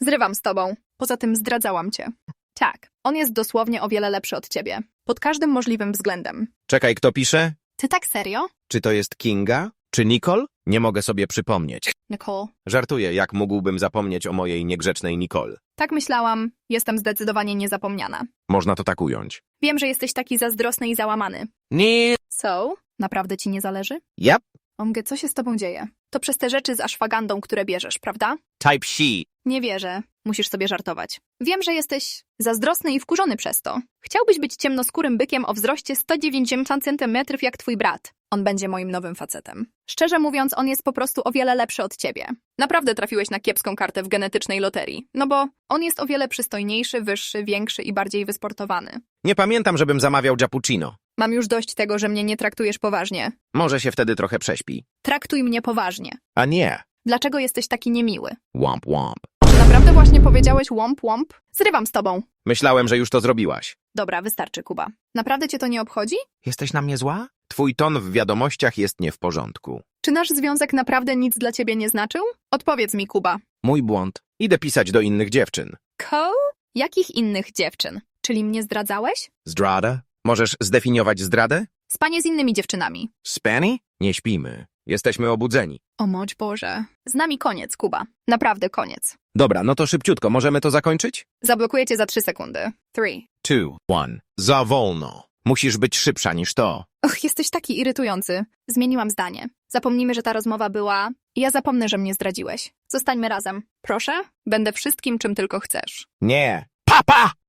Zrywam z tobą. Poza tym zdradzałam cię. Tak, on jest dosłownie o wiele lepszy od ciebie. Pod każdym możliwym względem. Czekaj, kto pisze? Ty tak serio? Czy to jest Kinga? Czy Nicole? Nie mogę sobie przypomnieć. Nicole. Żartuję, jak mógłbym zapomnieć o mojej niegrzecznej Nicole. Tak myślałam. Jestem zdecydowanie niezapomniana. Można to tak ująć. Wiem, że jesteś taki zazdrosny i załamany. Nie. So? Naprawdę ci nie zależy? Yep. Omge, co się z tobą dzieje? To przez te rzeczy z ashwagandą, które bierzesz, prawda? Type she. Nie wierzę. Musisz sobie żartować. Wiem, że jesteś zazdrosny i wkurzony przez to. Chciałbyś być ciemnoskórym bykiem o wzroście 190 cm jak twój brat. On będzie moim nowym facetem. Szczerze mówiąc, on jest po prostu o wiele lepszy od ciebie. Naprawdę trafiłeś na kiepską kartę w genetycznej loterii. No bo on jest o wiele przystojniejszy, wyższy, większy i bardziej wysportowany. Nie pamiętam, żebym zamawiał cappuccino. Mam już dość tego, że mnie nie traktujesz poważnie. Może się wtedy trochę prześpi. Traktuj mnie poważnie. A nie. Dlaczego jesteś taki niemiły? Womp womp. Naprawdę właśnie powiedziałeś łomp łomp? Zrywam z tobą. Myślałem, że już to zrobiłaś. Dobra, wystarczy, Kuba. Naprawdę cię to nie obchodzi? Jesteś na mnie zła? Twój ton w wiadomościach jest nie w porządku. Czy nasz związek naprawdę nic dla ciebie nie znaczył? Odpowiedz mi, Kuba. Mój błąd. Idę pisać do innych dziewczyn. Ko? Jakich innych dziewczyn? Czyli mnie zdradzałeś? Zdrada? Możesz zdefiniować zdradę? Spanie z innymi dziewczynami. Spanny? Nie śpimy. Jesteśmy obudzeni. O moć Boże. Z nami koniec, Kuba. Naprawdę koniec. Dobra, no to szybciutko. Możemy to zakończyć? Zablokuję cię za trzy sekundy. Three. Two, one. Za wolno. Musisz być szybsza niż to. Och, jesteś taki irytujący. Zmieniłam zdanie. Zapomnijmy, że ta rozmowa była... Ja zapomnę, że mnie zdradziłeś. Zostańmy razem. Proszę? Będę wszystkim, czym tylko chcesz. Nie. Papa!